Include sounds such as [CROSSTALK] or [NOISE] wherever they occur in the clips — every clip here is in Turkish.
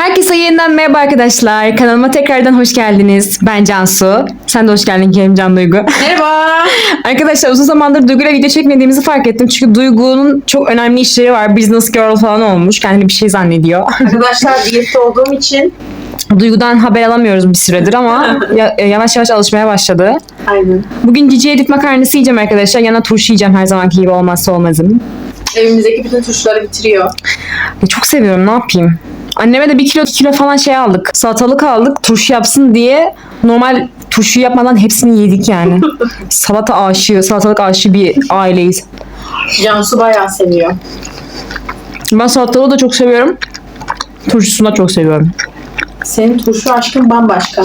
Herkese yeniden merhaba arkadaşlar. Kanalıma tekrardan hoş geldiniz. Ben Cansu. Sen de hoş geldin Kerimcan Duygu. Merhaba. [LAUGHS] arkadaşlar uzun zamandır Duygu'yla video çekmediğimizi fark ettim. Çünkü Duygu'nun çok önemli işleri var. Business girl falan olmuş. Kendini bir şey zannediyor. [LAUGHS] Arkadaşlar diyette olduğum için Duygu'dan haber alamıyoruz bir süredir ama [LAUGHS] ya- yavaş yavaş alışmaya başladı. aynen. Bugün cici edit makarnası yiyeceğim arkadaşlar. Yana turşu yiyeceğim her zamanki gibi olmazsa olmazım. Evimizdeki bütün tuşları bitiriyor. Ya çok seviyorum ne yapayım. Anneme de bir kilo iki kilo falan şey aldık. Salatalık aldık turşu yapsın diye. Normal turşu yapmadan hepsini yedik yani. [LAUGHS] Salata aşığı, salatalık aşığı bir aileyiz. Cansu bayağı seviyor. Ben salatalığı da çok seviyorum. Turşusunu da çok seviyorum. Senin turşu aşkın bambaşka.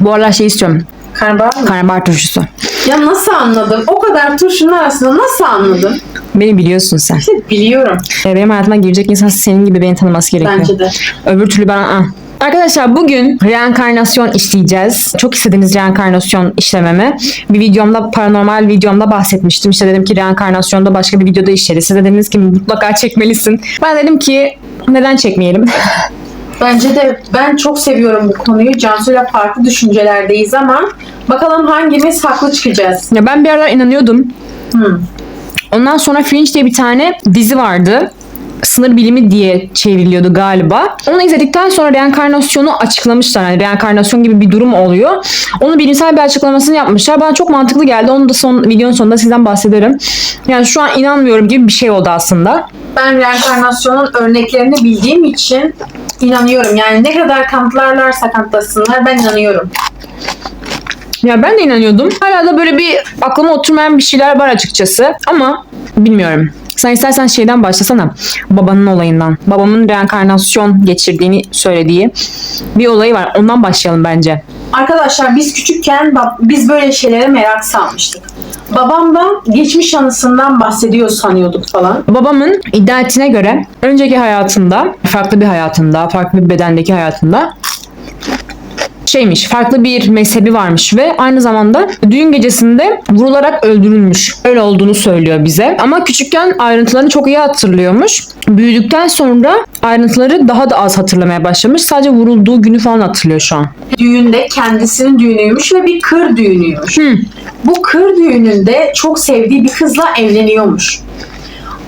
Bu aralar şey istiyorum. Karnabahar mı? Karnabahar turşusu. Ya nasıl anladım? O kadar turşunun arasında nasıl anladım? Beni biliyorsun sen. [LAUGHS] Biliyorum. Ya Benim hayatıma girecek insan senin gibi beni tanıması gerekiyor. Bence de. Öbür türlü ben aa. Arkadaşlar bugün reenkarnasyon işleyeceğiz. Çok istediğiniz reenkarnasyon işlememi. Bir videomda, paranormal videomda bahsetmiştim. İşte dedim ki reenkarnasyonda başka bir videoda işleriz. Siz de dediniz ki mutlaka çekmelisin. Ben dedim ki neden çekmeyelim? [LAUGHS] Bence de ben çok seviyorum bu konuyu. Cansu'yla farklı düşüncelerdeyiz ama bakalım hangimiz haklı çıkacağız. ya ben bir aralar inanıyordum. Hmm. Ondan sonra Fringe diye bir tane dizi vardı. Sınır bilimi diye çevriliyordu galiba. Onu izledikten sonra reenkarnasyonu açıklamışlar. Yani reenkarnasyon gibi bir durum oluyor. Onu bilimsel bir açıklamasını yapmışlar. Bana çok mantıklı geldi. Onu da son videonun sonunda sizden bahsederim. Yani şu an inanmıyorum gibi bir şey oldu aslında. Ben reenkarnasyonun örneklerini bildiğim için inanıyorum. Yani ne kadar kanıtlarlarsa kanıtlasınlar ben inanıyorum. Ya ben de inanıyordum. Hala da böyle bir aklıma oturmayan bir şeyler var açıkçası. Ama bilmiyorum. Sen istersen şeyden başlasana. Babanın olayından. Babamın reenkarnasyon geçirdiğini söylediği bir olayı var. Ondan başlayalım bence. Arkadaşlar biz küçükken biz böyle şeylere merak salmıştık. Babam da geçmiş anısından bahsediyor sanıyorduk falan. Babamın iddia ettiğine göre önceki hayatında, farklı bir hayatında, farklı bir bedendeki hayatında şeymiş, farklı bir mezhebi varmış ve aynı zamanda düğün gecesinde vurularak öldürülmüş. Öyle olduğunu söylüyor bize. Ama küçükken ayrıntılarını çok iyi hatırlıyormuş. Büyüdükten sonra ayrıntıları daha da az hatırlamaya başlamış. Sadece vurulduğu günü falan hatırlıyor şu an. Düğünde kendisinin düğünüymüş ve bir kır düğünüymüş. Hı. Bu kır düğününde çok sevdiği bir kızla evleniyormuş.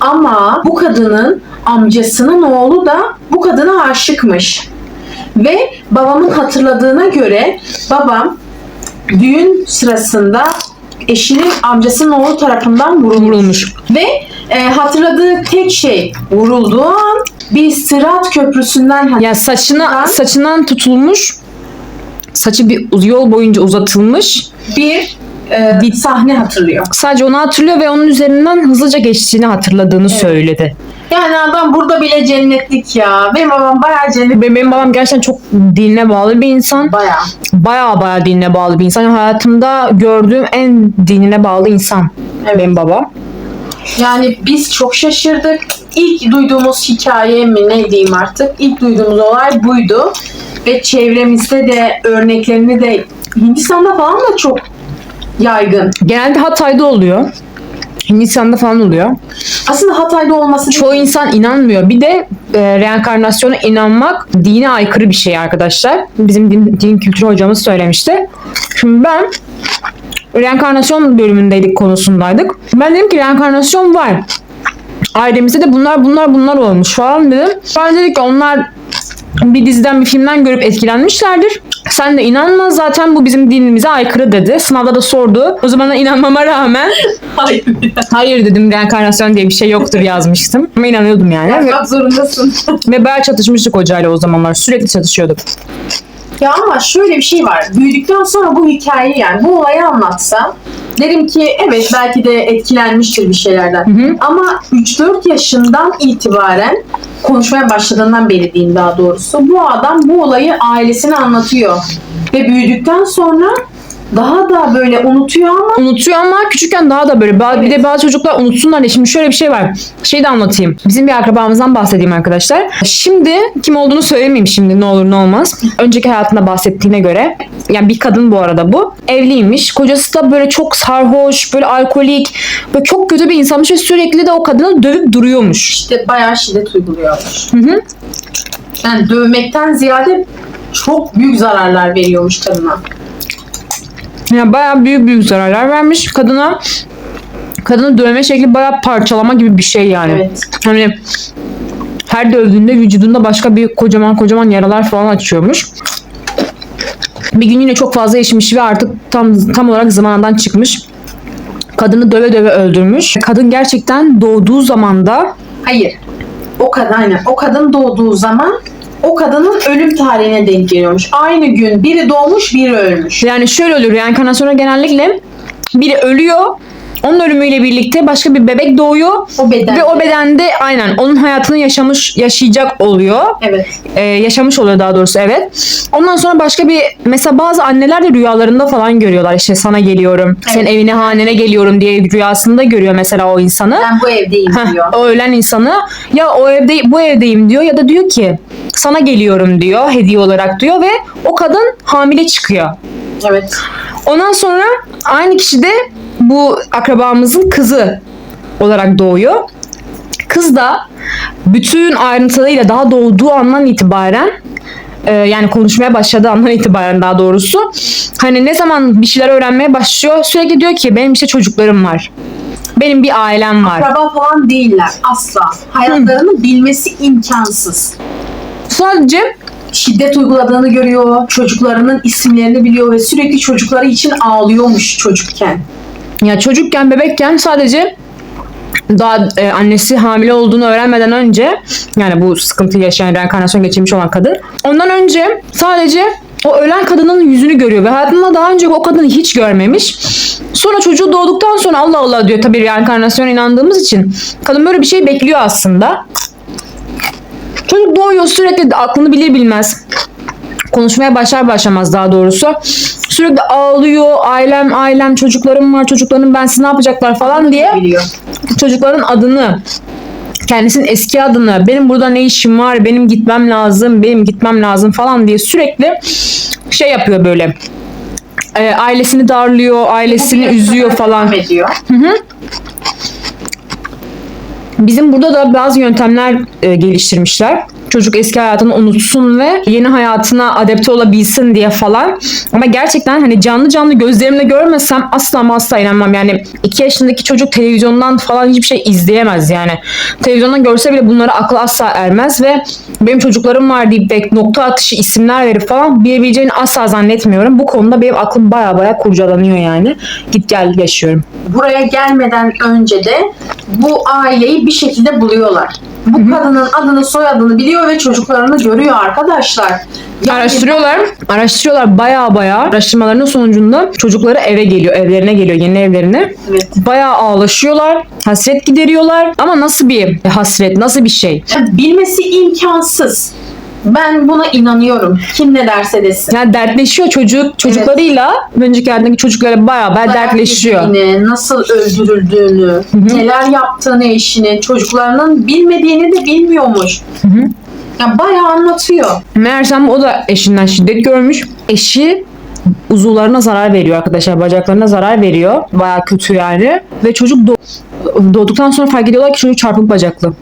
Ama bu kadının amcasının oğlu da bu kadına aşıkmış. Ve babamın hatırladığına göre babam düğün sırasında eşinin amcasının oğlu tarafından vurulmuş. Ve e, hatırladığı tek şey vurulduğu an bir sırat köprüsünden Ya saçına Ben- saçından tutulmuş. Saçı bir yol boyunca uzatılmış. bir e, Bir- sahne hatırlıyor. Sadece onu hatırlıyor ve onun üzerinden hızlıca geçtiğini hatırladığını söyledi. Yani adam burada bile cennetlik ya. Benim babam bayağı cennet. Ve benim babam gerçekten çok dinine bağlı bir insan. Bayağı. Baya baya dinine bağlı bir insan. Hayatımda gördüğüm en dinine bağlı insan. Evet. Benim baba. Yani biz çok şaşırdık. İlk duyduğumuz hikaye mi ne diyeyim artık. İlk duyduğumuz olay buydu. Ve çevremizde de örneklerini de Hindistan'da falan da çok yaygın. Genelde Hatay'da oluyor. Hindistan'da falan oluyor. Aslında Hatay'da olması Çoğu insan inanmıyor. Bir de e, reenkarnasyona inanmak dine aykırı bir şey arkadaşlar. Bizim din, din kültürü hocamız söylemişti. Şimdi ben reenkarnasyon bölümündeydik konusundaydık. Ben dedim ki reenkarnasyon var. Ailemizde de bunlar bunlar bunlar olmuş falan dedim. Ben dedik ki onlar bir diziden bir filmden görüp etkilenmişlerdir. Sen de inanma zaten bu bizim dinimize aykırı dedi. Sınavda da sordu. O zaman da inanmama rağmen [LAUGHS] Hayır. hayır dedim reenkarnasyon diye bir şey yoktur yazmıştım. Ama inanıyordum yani. Yapmak zorundasın. ve bayağı çatışmıştık hocayla o zamanlar. Sürekli çatışıyorduk. Ya ama şöyle bir şey var. Büyüdükten sonra bu hikayeyi yani bu olayı anlatsa derim ki evet belki de etkilenmiştir bir şeylerden. hı. Ama 3-4 yaşından itibaren konuşmaya başladığından beri diyeyim daha doğrusu. Bu adam bu olayı ailesine anlatıyor. Ve büyüdükten sonra daha da böyle unutuyor ama unutuyor ama küçükken daha da böyle. Ba- Bir de bazı çocuklar unutsunlar diye. Şimdi şöyle bir şey var. Şey de anlatayım. Bizim bir akrabamızdan bahsedeyim arkadaşlar. Şimdi kim olduğunu söylemeyeyim şimdi ne olur ne olmaz. Önceki hayatında bahsettiğine göre. Yani bir kadın bu arada bu. Evliymiş. Kocası da böyle çok sarhoş, böyle alkolik, böyle çok kötü bir insanmış ve sürekli de o kadını dövüp duruyormuş. işte bayağı şiddet uyguluyormuş. Hı hı. Yani dövmekten ziyade çok büyük zararlar veriyormuş kadına. Yani bayağı büyük büyük zararlar vermiş kadına. Kadını dövme şekli bayağı parçalama gibi bir şey yani. Evet. Hani her dövdüğünde vücudunda başka bir kocaman kocaman yaralar falan açıyormuş. Bir gün yine çok fazla içmiş ve artık tam tam olarak zamanından çıkmış. Kadını döve döve öldürmüş. Kadın gerçekten doğduğu zaman da Hayır. O kadın aynen. O kadın doğduğu zaman o kadının ölüm tarihine denk geliyormuş. Aynı gün biri doğmuş biri ölmüş. yani şöyle olur reenkarnasyona genellikle biri ölüyor. Onun ölümüyle birlikte başka bir bebek doğuyor. O beden. Ve o bedende aynen onun hayatını yaşamış, yaşayacak oluyor. Evet. Ee, yaşamış oluyor daha doğrusu evet. Ondan sonra başka bir mesela bazı anneler de rüyalarında falan görüyorlar işte sana geliyorum. Senin evine hanene geliyorum diye rüyasında görüyor mesela o insanı. Ben bu evdeyim Heh, diyor. o ölen insanı ya o evde bu evdeyim diyor ya da diyor ki sana geliyorum diyor hediye olarak diyor ve o kadın hamile çıkıyor. Evet. Ondan sonra aynı kişi de bu akrabamızın kızı olarak doğuyor. Kız da bütün ayrıntılarıyla daha doğduğu andan itibaren e, yani konuşmaya başladığı andan itibaren daha doğrusu hani ne zaman bir şeyler öğrenmeye başlıyor sürekli diyor ki benim işte çocuklarım var. Benim bir ailem var. Akraba falan değiller asla. Hayatlarını bilmesi imkansız. Sadece Şiddet uyguladığını görüyor, çocuklarının isimlerini biliyor ve sürekli çocukları için ağlıyormuş çocukken. Ya çocukken, bebekken sadece daha e, annesi hamile olduğunu öğrenmeden önce yani bu sıkıntıyı yaşayan reenkarnasyon geçirmiş olan kadın ondan önce sadece o ölen kadının yüzünü görüyor ve hayatında daha önce o kadını hiç görmemiş. Sonra çocuğu doğduktan sonra Allah Allah diyor tabii reenkarnasyona inandığımız için kadın böyle bir şey bekliyor aslında. Çocuk doğuyor sürekli aklını bilir bilmez konuşmaya başlar başlamaz daha doğrusu. Sürekli ağlıyor. Ailem, ailem, çocuklarım var. Çocuklarım bensiz ne yapacaklar falan diye çocukların adını kendisinin eski adını benim burada ne işim var benim gitmem lazım benim gitmem lazım falan diye sürekli şey yapıyor böyle Ee, ailesini darlıyor ailesini üzüyor falan ediyor. Bizim burada da bazı yöntemler e, geliştirmişler. Çocuk eski hayatını unutsun ve yeni hayatına adapte olabilsin diye falan. Ama gerçekten hani canlı canlı gözlerimle görmesem asla asla inanmam. Yani 2 yaşındaki çocuk televizyondan falan hiçbir şey izleyemez yani. Televizyondan görse bile bunlara aklı asla ermez ve benim çocuklarım var deyip de nokta atışı isimler verip falan bilebileceğini asla zannetmiyorum. Bu konuda benim aklım baya baya kurcalanıyor yani. Git gel yaşıyorum. Buraya gelmeden önce de bu aileyi bir şekilde buluyorlar. Bu kadının adını soyadını biliyor ve çocuklarını görüyor arkadaşlar. Yani Araştırıyorlar. Araştırıyorlar baya baya. Araştırmalarının sonucunda çocukları eve geliyor. Evlerine geliyor. Yeni evlerine. Evet. Bayağı ağlaşıyorlar. Hasret gideriyorlar. Ama nasıl bir hasret? Nasıl bir şey? Bilmesi imkansız. Ben buna inanıyorum. Kim ne derse desin. Yani dertleşiyor çocuk. Çocuklarıyla önceki hayattaki çocuklarla bayağı bayağı dertleşiyor. Yediğini, nasıl öldürüldüğünü, neler yaptığını eşinin, çocuklarının bilmediğini de bilmiyormuş. hı. Ya bayağı anlatıyor. Meğersem o da eşinden şiddet görmüş. Eşi uzuvlarına zarar veriyor arkadaşlar. Bacaklarına zarar veriyor. Bayağı kötü yani. Ve çocuk doğ- doğduktan sonra fark ediyorlar ki çocuk çarpık bacaklı.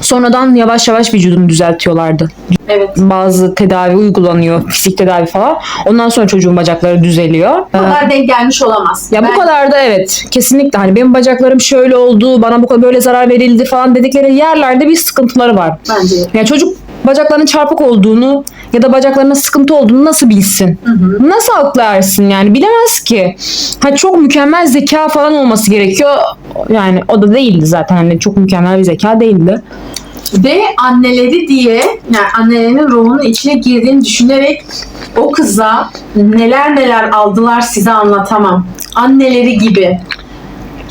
Sonradan yavaş yavaş vücudunu düzeltiyorlardı. Evet. Bazı tedavi uygulanıyor. Fizik tedavi falan. Ondan sonra çocuğun bacakları düzeliyor. Bu kadar denk gelmiş olamaz. Ya Ben- bu kadar da evet kesinlikle hani benim bacaklarım şöyle oldu bana bu kadar böyle zarar verildi falan dedikleri yerlerde bir sıkıntıları var. Bence. Ya çocuk bacaklarının çarpık olduğunu ya da bacaklarına sıkıntı olduğunu nasıl bilsin? Nasıl aklı ersin yani bilemez ki. Ha çok mükemmel zeka falan olması gerekiyor. Yani o da değildi zaten hani çok mükemmel bir zeka değildi. Ve anneleri diye yani annelerinin ruhunun içine girdiğini düşünerek o kıza neler neler aldılar size anlatamam. Anneleri gibi.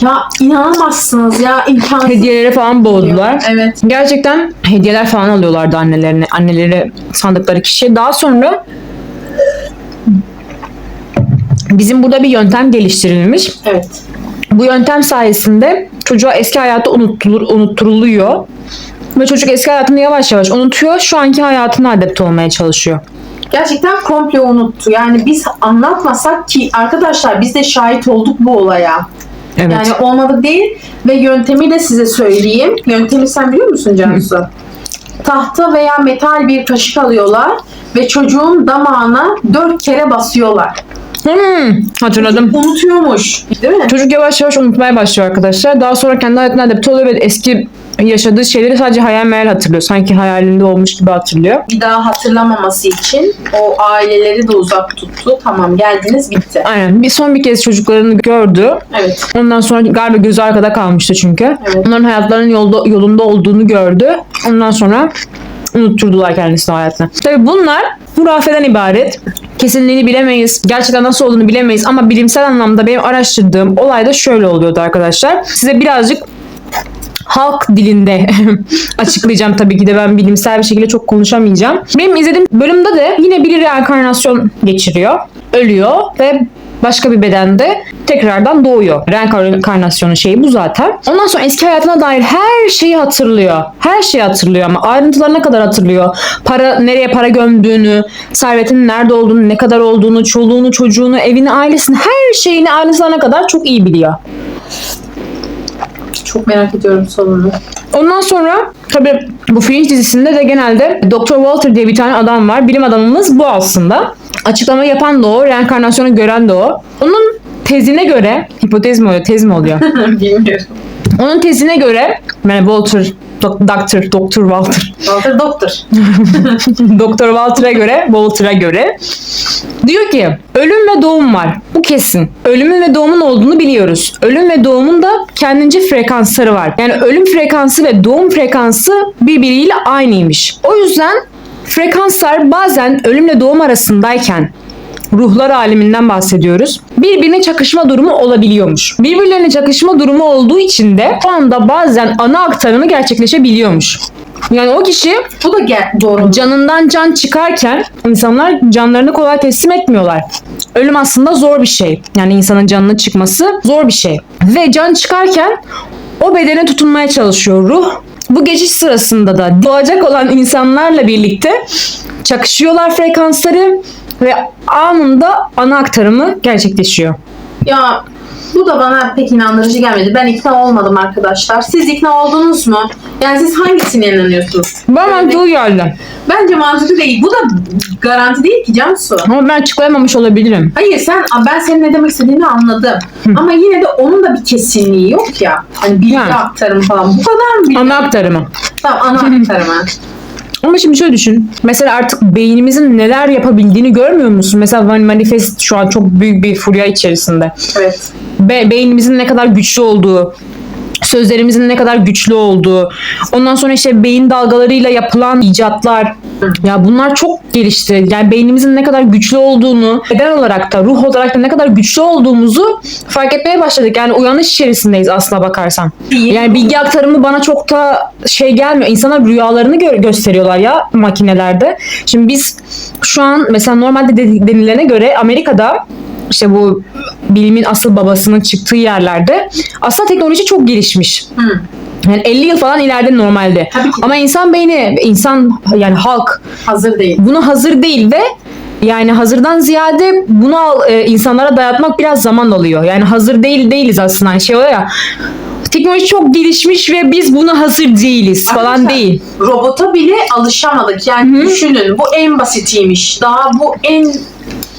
Ya inanamazsınız ya imkansız. Hediyelere falan boğdular. Evet. Gerçekten hediyeler falan alıyorlardı annelerine, anneleri sandıkları kişiye. Daha sonra bizim burada bir yöntem geliştirilmiş. Evet. Bu yöntem sayesinde çocuğa eski hayatı unutulur, unutturuluyor. Ve çocuk eski hayatını yavaş yavaş unutuyor. Şu anki hayatına adapte olmaya çalışıyor. Gerçekten komple unuttu. Yani biz anlatmasak ki arkadaşlar biz de şahit olduk bu olaya. Evet. Yani olmadı değil ve yöntemi de size söyleyeyim. Yöntemi sen biliyor musun Cansu? Tahta veya metal bir kaşık alıyorlar ve çocuğun damağına dört kere basıyorlar. Hmm, hatırladım. Unutuyormuş. Değil mi? Çocuk yavaş yavaş unutmaya başlıyor arkadaşlar. Daha sonra kendi hayatına adapte oluyor ve eski yaşadığı şeyleri sadece hayal meyal hatırlıyor. Sanki hayalinde olmuş gibi hatırlıyor. Bir daha hatırlamaması için o aileleri de uzak tuttu. Tamam geldiniz bitti. Aynen. Bir son bir kez çocuklarını gördü. Evet. Ondan sonra galiba gözü arkada kalmıştı çünkü. Evet. Onların hayatlarının yolda, yolunda olduğunu gördü. Ondan sonra unutturdular kendisini hayatına. Tabii bunlar hurafeden ibaret. Kesinliğini bilemeyiz. Gerçekten nasıl olduğunu bilemeyiz. Ama bilimsel anlamda benim araştırdığım olay da şöyle oluyordu arkadaşlar. Size birazcık halk dilinde [LAUGHS] açıklayacağım tabii ki de ben bilimsel bir şekilde çok konuşamayacağım. Benim izlediğim bölümde de yine biri reenkarnasyon geçiriyor, ölüyor ve başka bir bedende tekrardan doğuyor. Reenkarnasyonun şeyi bu zaten. Ondan sonra eski hayatına dair her şeyi hatırlıyor. Her şeyi hatırlıyor ama ayrıntılarına kadar hatırlıyor. Para nereye para gömdüğünü, servetinin nerede olduğunu, ne kadar olduğunu, çoluğunu, çocuğunu, evini, ailesini, her şeyini ayrıntılarına kadar çok iyi biliyor. Çok merak ediyorum sonunu. Ondan sonra tabii bu Fringe dizisinde de genelde Dr. Walter diye bir tane adam var. Bilim adamımız bu aslında. Açıklama yapan da o, reenkarnasyonu gören de o. Onun tezine göre, hipotez mi oluyor, tez mi oluyor? [LAUGHS] Bilmiyorum. Onun tezine göre, yani Walter, Dok- Doctor, Dr. Walter, Walter doktor. [LAUGHS] Dr. Walter'a göre, Walter'a göre diyor ki ölüm ve doğum var. Bu kesin. Ölümün ve doğumun olduğunu biliyoruz. Ölüm ve doğumun da kendince frekansları var. Yani ölüm frekansı ve doğum frekansı birbiriyle aynıymış. O yüzden frekanslar bazen ölümle doğum arasındayken ruhlar aleminden bahsediyoruz. Birbirine çakışma durumu olabiliyormuş. Birbirlerine çakışma durumu olduğu için de o anda bazen ana aktarımı gerçekleşebiliyormuş. Yani o kişi Bu da gel doğru. canından can çıkarken insanlar canlarını kolay teslim etmiyorlar. Ölüm aslında zor bir şey. Yani insanın canının çıkması zor bir şey. Ve can çıkarken o bedene tutunmaya çalışıyor ruh. Bu geçiş sırasında da doğacak olan insanlarla birlikte çakışıyorlar frekansları ve anında ana aktarımı gerçekleşiyor. Ya bu da bana pek inandırıcı gelmedi. Ben ikna olmadım arkadaşlar. Siz ikna oldunuz mu? Yani siz hangisine inanıyorsunuz? Bana mantıklı geldi. Bence mantıklı değil. Bu da garanti değil ki Cansu. Ama ben açıklayamamış olabilirim. Hayır sen ben senin ne demek istediğini anladım. Ama yine de onun da bir kesinliği yok ya. Hani bilgi Yani. aktarımı falan. Bu kadar mı? Ana aktarımı. Tamam ana [LAUGHS] aktarımı. Ama şimdi şöyle düşün. Mesela artık beynimizin neler yapabildiğini görmüyor musun? Mesela Van Manifest şu an çok büyük bir furya içerisinde. evet. Be- beynimizin ne kadar güçlü olduğu, sözlerimizin ne kadar güçlü olduğu, ondan sonra işte beyin dalgalarıyla yapılan icatlar. Ya bunlar çok gelişti. Yani beynimizin ne kadar güçlü olduğunu, beden olarak da, ruh olarak da ne kadar güçlü olduğumuzu fark etmeye başladık. Yani uyanış içerisindeyiz aslına bakarsan. Yani bilgi aktarımı bana çok da şey gelmiyor. İnsanlar rüyalarını gö- gösteriyorlar ya makinelerde. Şimdi biz şu an mesela normalde de- denilene göre Amerika'da işte bu bilimin asıl babasının çıktığı yerlerde aslında teknoloji çok gelişmiş. Hı. Yani 50 yıl falan ileride normalde. Tabii ki. Ama insan beyni, insan yani halk Hazır değil. buna hazır değil ve yani hazırdan ziyade bunu al- e, insanlara dayatmak biraz zaman alıyor. Yani hazır değil değiliz aslında. Hani şey oluyor ya teknoloji çok gelişmiş ve biz buna hazır değiliz falan Arkadaşlar, değil. Robota bile alışamadık. Yani düşünün bu en basitiymiş. Daha bu en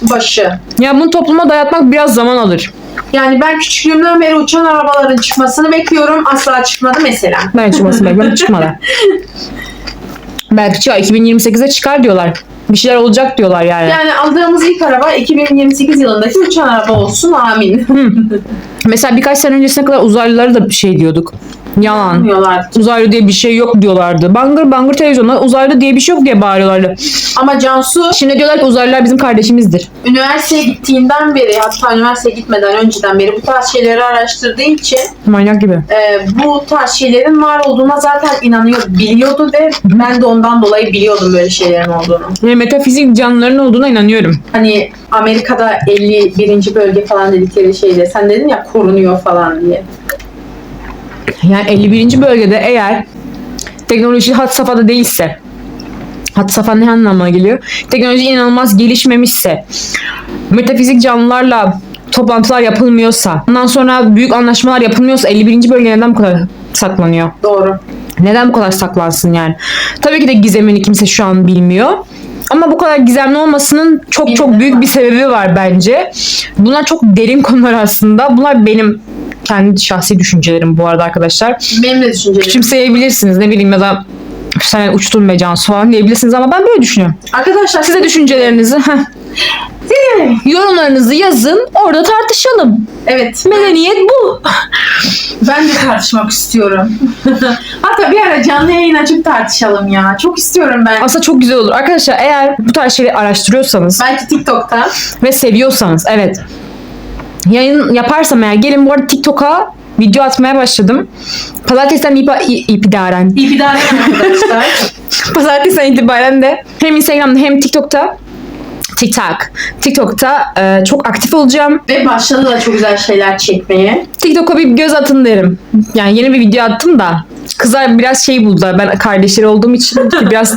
başı. Ya bunu topluma dayatmak biraz zaman alır. Yani ben küçüklüğümden beri uçan arabaların çıkmasını bekliyorum. Asla çıkmadı mesela. Ben çıkmasın bekliyorum çıkmadı. [LAUGHS] Belki çıkar 2028'e çıkar diyorlar. Bir şeyler olacak diyorlar yani. Yani aldığımız ilk araba 2028 yılındaki uçan araba olsun amin. Mesela birkaç sene öncesine kadar uzaylıları da bir şey diyorduk. Yalan. Uzaylı diye bir şey yok diyorlardı. Bangır bangır televizyonda uzaylı diye bir şey yok diye bağırıyorlardı. Ama Cansu Şimdi diyorlar ki uzaylılar bizim kardeşimizdir. üniversiteye gittiğinden beri hatta üniversiteye gitmeden önceden beri bu tarz şeyleri araştırdığı için Manyak gibi. e, bu tarz şeylerin var olduğuna zaten inanıyor, biliyordu ve ben de ondan dolayı biliyordum böyle şeylerin olduğunu. Yani metafizik canlıların olduğuna inanıyorum. Hani Amerika'da 51. bölge falan dedikleri şeyde sen dedin ya korunuyor falan diye. Yani 51. bölgede eğer teknoloji had safhada değilse had safha ne anlamına geliyor? Teknoloji inanılmaz gelişmemişse metafizik canlılarla toplantılar yapılmıyorsa ondan sonra büyük anlaşmalar yapılmıyorsa 51. bölge neden bu kadar saklanıyor? Doğru. Neden bu kadar saklansın yani? Tabii ki de gizemini kimse şu an bilmiyor. Ama bu kadar gizemli olmasının çok çok büyük bir sebebi var bence. Bunlar çok derin konular aslında. Bunlar benim kendi şahsi düşüncelerim bu arada arkadaşlar. Benim de düşüncelerim. Küçümseyebilirsiniz ne bileyim ya da sen uçtun be Cansu falan diyebilirsiniz ama ben böyle düşünüyorum. Arkadaşlar Size düşüncelerinizi, yorumlarınızı yazın orada tartışalım. Evet. Medeniyet bu. Ben de tartışmak istiyorum. [LAUGHS] Hatta bir ara canlı yayın açıp tartışalım ya. Çok istiyorum ben. Aslında çok güzel olur. Arkadaşlar eğer bu tarz şeyleri araştırıyorsanız Belki TikTok'ta. ve seviyorsanız evet yayın yaparsam eğer gelin bu arada TikTok'a video atmaya başladım. Pazartesiden ipa- i- itibaren İpidare arkadaşlar. [LAUGHS] Pazartesiden itibaren de hem Instagram'da hem TikTok'ta TikTok. TikTok'ta e, çok aktif olacağım. Ve başladı da çok güzel şeyler çekmeye. TikTok'a bir göz atın derim. Yani yeni bir video attım da kızlar biraz şey buldular. Ben kardeşleri olduğum için [LAUGHS] biraz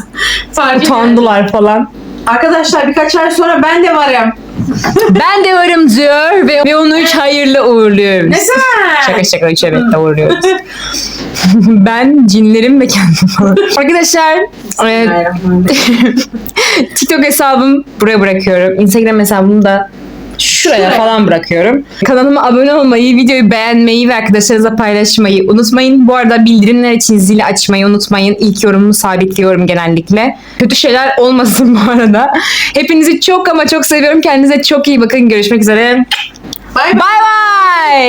utandılar falan. Arkadaşlar birkaç ay sonra ben de varım. Ben de varım diyor ve, ve onu üç hayırla uğurluyoruz. Ne zaman? Şaka şaka üç evet de uğurluyoruz. [LAUGHS] ben cinlerim ve kendim falan. Arkadaşlar e. [LAUGHS] TikTok hesabım buraya bırakıyorum. Instagram hesabımı da şuraya falan bırakıyorum. Kanalıma abone olmayı, videoyu beğenmeyi ve arkadaşlarınızla paylaşmayı unutmayın. Bu arada bildirimler için zili açmayı unutmayın. İlk yorumumu sabitliyorum genellikle. Kötü şeyler olmasın [LAUGHS] bu arada. Hepinizi çok ama çok seviyorum. Kendinize çok iyi bakın. Görüşmek üzere. Bay bay.